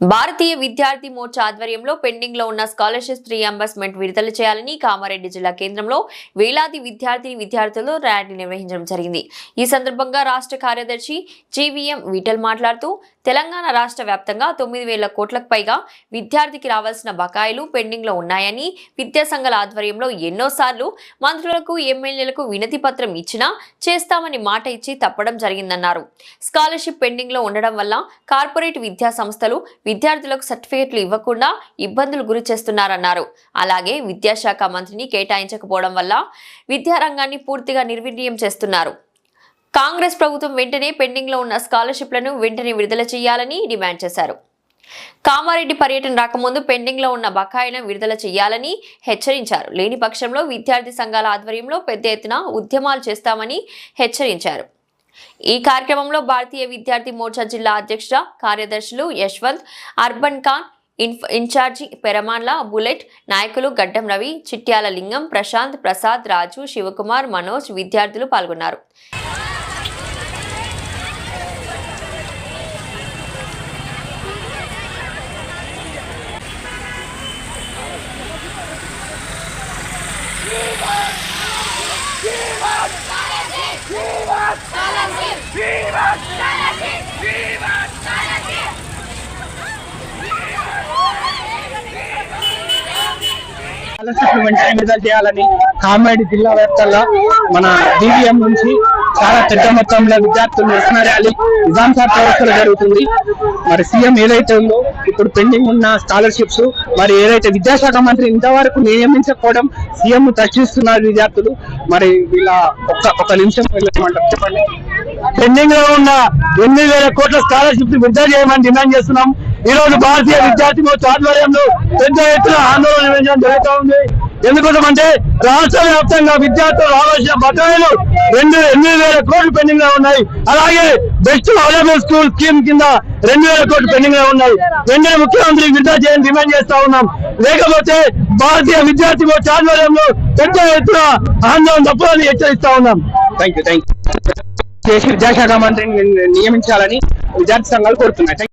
భారతీయ విద్యార్థి మోర్చా ఆధ్వర్యంలో పెండింగ్లో ఉన్న స్కాలర్షిప్ రీఎంబర్స్మెంట్ విడుదల చేయాలని కామారెడ్డి జిల్లా కేంద్రంలో వేలాది విద్యార్థిని విద్యార్థులు ర్యాలీ నిర్వహించడం జరిగింది. ఈ సందర్భంగా రాష్ట్ర కార్యదర్శి జీవీఎం విఠల్ మాట్లాడుతూ తెలంగాణ రాష్ట్ర వ్యాప్తంగా తొమ్మిది వేల కోట్లకు పైగా విద్యార్థికి రావాల్సిన బకాయిలు పెండింగ్లో ఉన్నాయని విద్యాసంఘాల ఆధ్వర్యంలో ఎన్నోసార్లు మంత్రులకు ఎమ్మెల్యేలకు వినతి పత్రం ఇచ్చినా చేస్తామని మాట ఇచ్చి తప్పడం జరిగిందన్నారు. స్కాలర్షిప్ పెండింగ్లో ఉండడం వల్ల కార్పొరేట్ విద్యా సంస్థలు విద్యార్థులకు సర్టిఫికెట్లు ఇవ్వకుండా ఇబ్బందులు గురి చేస్తున్నారన్నారు. అలాగే విద్యాశాఖ మంత్రిని కేటాయించకపోవడం వల్ల విద్యారంగాన్ని పూర్తిగా నిర్వీర్యం చేస్తున్నారు. కాంగ్రెస్ ప్రభుత్వం వెంటనే పెండింగ్లో ఉన్న స్కాలర్షిప్లను వెంటనే విడుదల చేయాలని డిమాండ్ చేశారు. కామారెడ్డి పర్యటన రాకముందు పెండింగ్లో ఉన్న బకాయిలను విడుదల చేయాలని హెచ్చరించారు. లేని పక్షంలో విద్యార్థి సంఘాల ఆధ్వర్యంలో పెద్ద ఎత్తున ఉద్యమాలు చేస్తామని హెచ్చరించారు. ఈ కార్యక్రమంలో భారతీయ విద్యార్థి మోర్చా జిల్లా అధ్యక్ష కార్యదర్శులు యశ్వంత్ అర్బన్ ఖాన్ ఇన్ఛార్జి పెరమాన్ల బుల్లెట్ నాయకులు గడ్డం రవి చిట్యాల లింగం ప్రశాంత్ ప్రసాద్ రాజు శివకుమార్ మనోజ్ విద్యార్థులు పాల్గొన్నారు. వెంటనే విడుదల చేయాలని కామారెడ్డి జిల్లా వ్యాప్తంగా మన డివిఎం నుంచి చాలా పెద్ద మొత్తంలో విద్యార్థులు నిరసన ర్యాలీ. నిజాం సార్ వ్యవస్థలో జరుగుతుంది. మరి సీఎం ఏదైతే ఉందో ఇప్పుడు పెండింగ్ ఉన్న స్కాలర్షిప్స్ మరి ఏదైతే విద్యాశాఖ మంత్రి ఇంతవరకు నియమించకపోవడం సీఎం చర్చిస్తున్నారు విద్యార్థులు. మరి వీళ్ళ ఒక్క ఒక నిమిషం వెళ్ళమంటారు చెప్పండి. పెండింగ్లో ఉన్న ఎనిమిది వేల కోట్ల స్కాలర్షిప్ విడుదల చేయమని డిమాండ్ చేస్తున్నాం. ఈ రోజు భారతీయ విద్యార్థి మోర్చా ఆధ్వర్యంలో పెద్ద ఎత్తున ఆందోళన జరుగుతూ ఉంది. ఎందుకోసమంటే రాష్ట్ర వ్యాప్తంగా విద్యార్థులు రావాల్సిన బకాయిలు రెండు ఎనిమిది వేల కోట్లు పెండింగ్లో ఉన్నాయి. అలాగే బెస్ట్ అవైలబుల్ స్కూల్ స్కీమ్ కింద రెండు వేల కోట్లు పెండింగ్లో ఉన్నాయి. వెంటనే ముఖ్యమంత్రి విడుదల చేయని డిమాండ్ చేస్తా ఉన్నాం. లేకపోతే భారతీయ విద్యార్థి మోర్చా ఆధ్వర్యంలో పెద్ద ఎత్తున ఆందోళన తప్పులని హెచ్చరిస్తా ఉన్నాం. థ్యాంక్ యూ థ్యాంక్ యూ విద్యాశాఖ మంత్రిని నియమించాలని విద్యార్థి సంఘాలు కోరుతున్నాయి.